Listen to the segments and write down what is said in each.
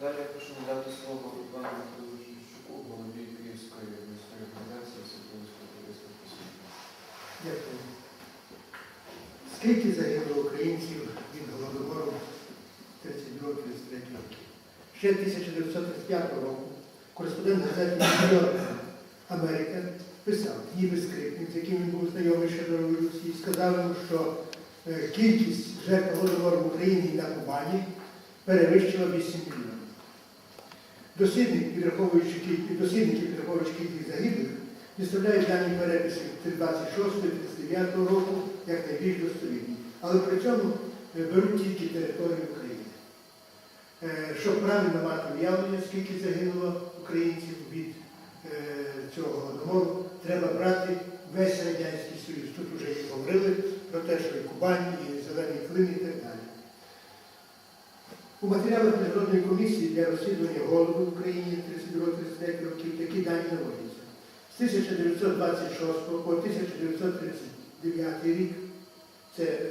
Далі я прошу надати слово Івану Михайловичу Щуку, голові Київської міської організації Всеукраїнського туристського посібника. Дякую. Скільки загинуло українців від голодомору 32-33 роки? Ще 1935 року кореспондент газети «Нью-Йорк Америка писав, ніби скрипник, з яким він був знайомий ще до революції, сказав йому, що е, кількість жертв голодомору в Україні на Кубані перевищила 8 мільйонів. Дослідник, підраховуючи кількість, дослідники, підраховуючи кількість загиблих, виставляють дані переписи 26-39 року як найбільш достовірні. Але при цьому е, беруть тільки територію України. Е, Щоб правильно мати уявлення, скільки загинуло українців від е, цього голодомору, треба брати весь Радянський Союз. Тут вже і говорили про те, що і Кубань, і Зелений Клин і так далі. У матеріалах Міжнародної комісії для розслідування голоду в Україні 32-33 років такі дані наводяться. З 1926 по 1939 рік, це е,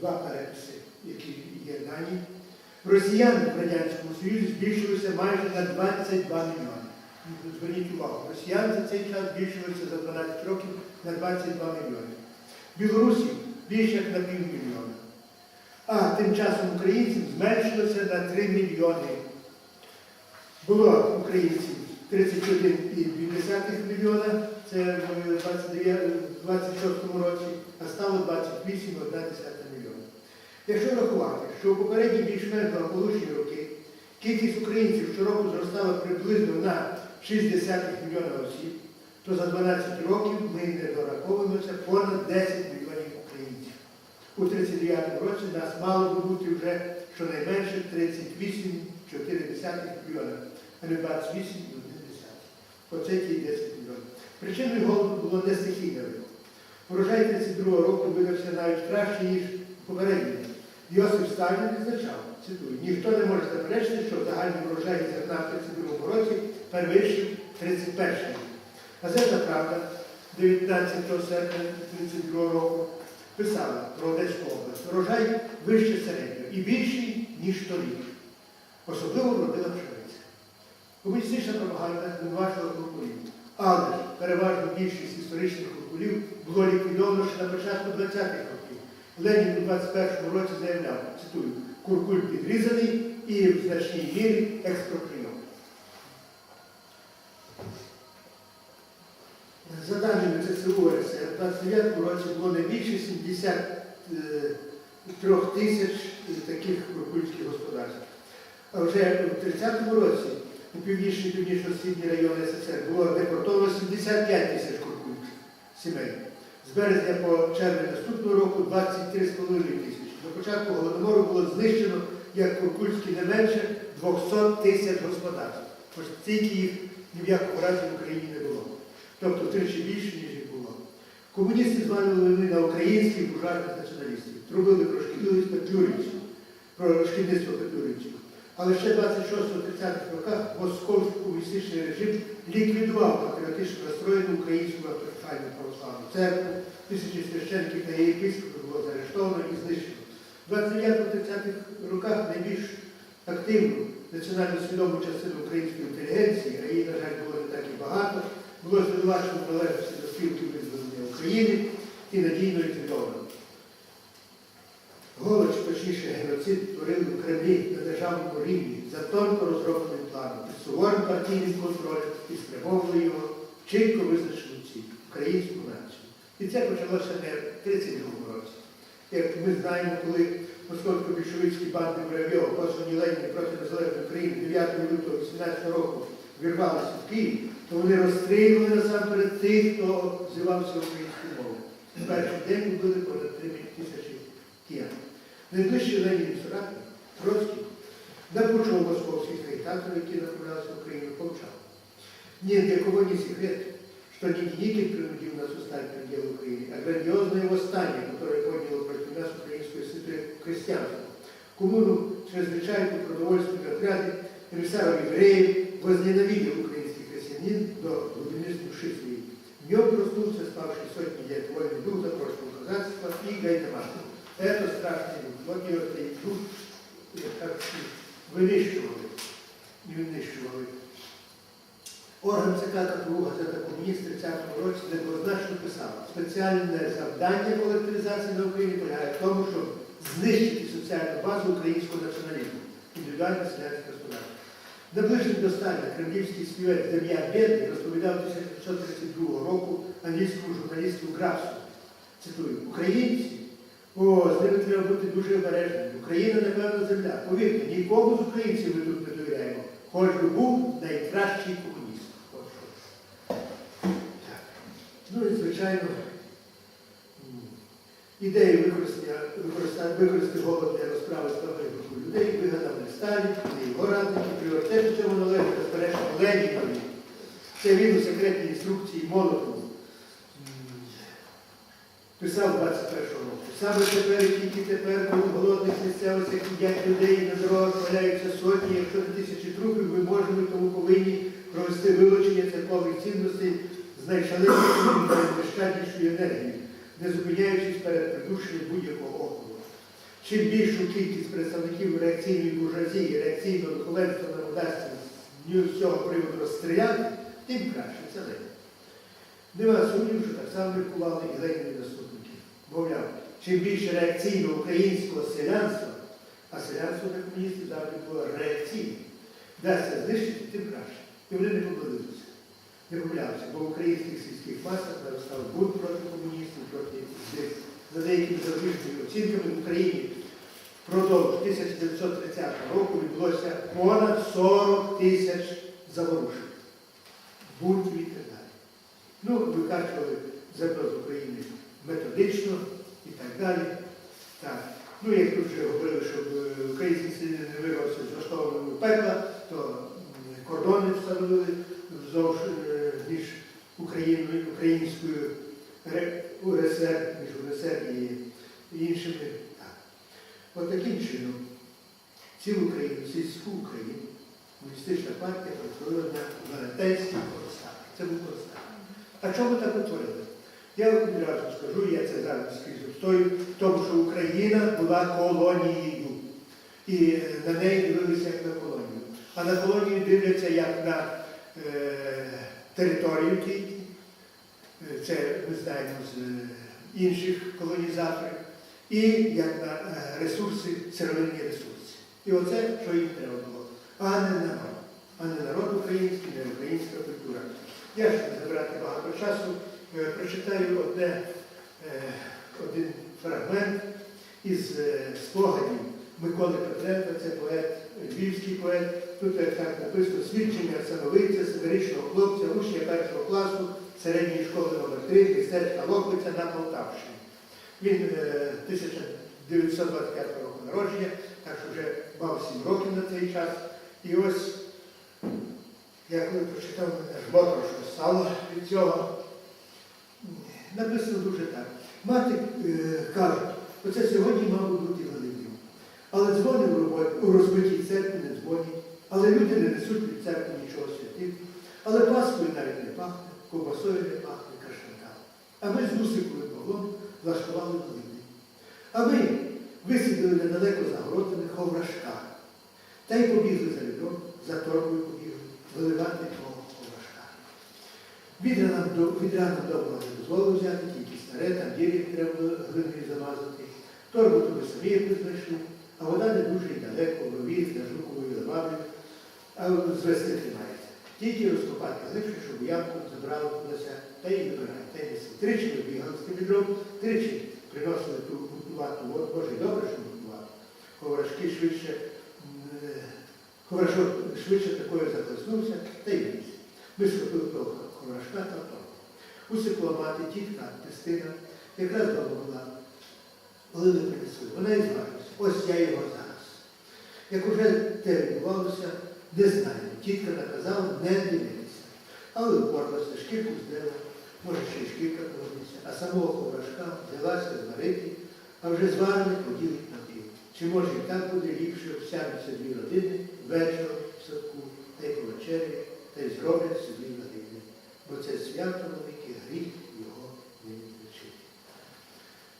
два переписи, які є дані, росіян в Радянському Союзі збільшилося майже на 22 мільйони. Зверніть увагу, росіян за цей час збільшилося за 12 років на 22 мільйони. Білорусів більше як на півмільйона. А тим часом українців зменшилося на 3 мільйони. Було українців 31,2 мільйона, це в 29 26 році, а стало 28,1 мільйона. Якщо рахувати, що у попередні більш-менш благополучні роки кількість українців щороку зростала приблизно на 60 мільйона осіб, то за 12 років ми не дораховуємося понад 10 мільйонів. У 39 році нас мало би бути вже щонайменше 38,4 мільйона, а не 28,1. Оце ті 10 мільйонів. Причиною голоду було не стихійне лихо. Урожай 32 року видався навіть краще, ніж попередній. Йосиф Сталін відзначав, цитую, ніхто не може заперечити, що загальний врожай зерна в 32 році перевищив 31 рік. Газета Правда 19 серпня 32 року писала про Одеську область. Врожай вище середнього і більший, ніж торік. Особливо вродила пшениця. Комуністична пропаганда звинувачувала куркулів. Але переважно більшість історичних куркулів було ліквідовано ще на початку 20-х років. Ленін у 21-му році заявляв, цитую, куркуль підрізаний і в значній мірі експропрійований. 20 році було не більше 73 е, тисяч е, таких куркульських господарств. А вже в 30-му році у північні північно-східній районі СССР було депортовано 75 тисяч куркульських сімей. З березня по червень наступного року 23,5 тисячі. До початку Голодомору було знищено, як куркульські не менше 200 тисяч господарств. Тож тільки їх ні в якому разі в Україні не було. Тобто тричі більше, ніж Комуністи звалили на українських буржуазних націоналістів, трубили про шкідливість петлюрівців, про шкідництво петлюрівців. Але ще в 26-30-х роках московсько-комуністичний режим ліквідував патріотично настроєну українську автокефальну православну церкву, тисячі священників та її єпископів було заарештовано і знищено. В 29-30-х роках найбільш активну національно свідому частину української інтелігенції, а її, на жаль, було не так і багато, було звинувачено належності до спілки України і надійно ліквідовано. Голоч, точніше геноцид, творили в Кремлі на державному рівні за тонко розробленим планом, під суворим партійним контролем і спрямовували його в чітко визначену ціль українську націю. І це почалося не в 32 році. Як ми знаємо, коли московсько-більшовицькі банди Муравйова, послані Леніна проти незалежної України 9 лютого 18 року вірвалися в Київ, то вони розстрілювали насамперед тих, хто зівався українською мовою. В перший день вбили понад 3 тисячі киян. Найближчий Ленін соратник, Троцький, не почув московских агитаторов, які направлялися в Україну, помчал. Нет для кого не секрет, что не Деникин принудил нас устать предел Украины, а грандиозное восстание, которое подняло против нас украинское святое крестьянство. Коммуну чрезвычайно продовольственные отряды, комиссаров евреев возненавидел украинский крестьянин до глубины души своей. В нем проснулся спавший Это страшный дух. Вот его этот дух, как вынищивали. і винищували. Орган ЦК КПУ газета комуніст в 30-му році недвозначно писав, спеціальне завдання колективізації на Україні полягає в тому, щоб знищити соціальну базу українського націоналізму, індивідуальне селянське господарство. Наближений до Сталіна кремлівський співець Дем'ян Бєдний розповідав 1932 року англійському журналісту Графсу, цитую, українці, о, з ними треба бути дуже обережними. Україна, напевно, земля. Повірте, нікому з українців ми тут не довіряємо. Хоч би був найкращий. Так. Ну і звичайно, м, ідеї використання, використання, голод для розправи з групою людей вигадав Сталін, не його радники, пріоритет у цьому належить, безперечно, Ленінові. Це він у секретній інструкції Молотову м, писав 21 року. Саме тепер, і тільки тепер, коли в голодних місцевостях їдять людей і на дорогах валяються сотні, якщо не тисячі трупів, ми можемо тому повинні провести вилучення церковних цінностей з найшаленішою та найбезщаднішою енергією, не зупиняючись перед придушенням будь-якого околу. Чим більшу кількість представників реакційної буржуазії, реакційного духовенства нам вдасться з цього приводу розстріляти, тим краще це Ленін. Нема сумніву, що так само міркували і наступники. Мовляв, чим більше реакційного українського селянства, а селянство для комуністів завжди було реакційне, вдасться знищити, тим краще. І вони не помилилися. Не помилялися, бо в українських сільських масах наростав бунт проти комуністів, проти них. За деякими зарубіжними оцінками в Україні впродовж 1930 року відбулося понад 40 тисяч заворушень, бунтів і так далі. Ну, викачували землю з України методично і так далі. Так. Ну, як тут вже говорили, щоб е, український селянин не вирвався з влаштованого пекла, то кордони встановили вздовж е, між Україною, українською УРСР, між УРСР і іншими. Так. От таким чином цілу Україну, сільську Україну, комуністична партія перетворила на велетенський концтабір. Це був концтабір. А чому так утворили? Я відразу скажу, я це зараз обстою, в тому, що Україна була колонією. І е, на неї дивилися як на колонію. А на колонію дивляться як на е, територію тільки. Е, Це ми знаємо з е, інших колонізаторів. І як на е, ресурси, сировинні ресурси. І оце, що їм треба було. А не народ. А не народ український, не українська культура. Я ж забирати багато часу. Е, Прочитаю одне, е, один фрагмент із е, спогадів Миколи Петренка, це поет, львівський поет. Тут так написано свідчення самовиця, семирічного хлопця, учня першого класу середньої школи номер 3 містечка Лохвиця на Полтавщині. Він е, 1925 року народження, так що вже мав 7 років на цей час. І ось я коли прочитав, мене аж моторошно стало від цього. Написано дуже так. Мати е, каже, оце сьогодні, мабуть, бути великим. Але дзвони у розбитій церкві не дзвонять, але люди не несуть від церкви нічого святих. Але Паскою навіть не пахне, ковбасою не пахне, каштанками. А ми з Русикою Павлом влаштували великий. А ми висиділи недалеко за городами ховрашка. Та й побігли за відром, за торбою побігли, виливати того ховрашка. Відра нам, до- відра довго не дозволили взяти, тільки старе, там дірік треба глиною замазати. Торбу то ми самі якось знайшли, а вода не дуже й далеко, в рові, за жуковою лаваблю, а звести тримається. Тільки розкопати глибше, щоб ямку забралося, та й вибирає, та й неси. Тричі ми бігали з тим відром, тричі приносили ту гутувату Боже, й добре, що гутувату. Коврашки швидше, е, коврашок швидше такою захлеснувся, та й віз. Ми схопили того коврашка та Усикла мати, тітка, Христина, якраз дома. Коли ми принесли, вона і звалилася. Ось я його зараз. Як уже те відбувалося, не знаю. Тітка наказала не дивитися. Але упорлася, шкірку здела, може ще й шкірка погодиться, а самого коврашка взялася зварити, а вже зварене поділить на пів. Чи може і так буде ліпше сядуться дві родини вечором в садку, та й повечері, та й зроблять собі родини. Бо це свято велике, гріх його не відключити.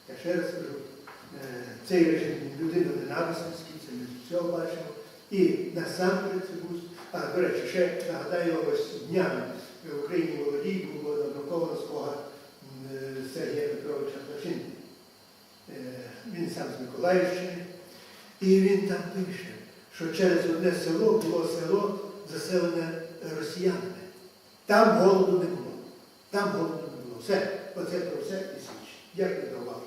Я ще раз кажу, е, цей режим людина ненависницький, це ми з цього бачимо. І насамперед це був, а до речі, ще нагадаю, ось днями в Україні молодій було надруковано свого е, Сергія Петровича Плачинки. Е, Він сам з Миколаївщини. І він там пише, що через одне село було село заселене росіянами. Там голоду не. Там було. Все, оце про все і свідчить. Дякую за увагу.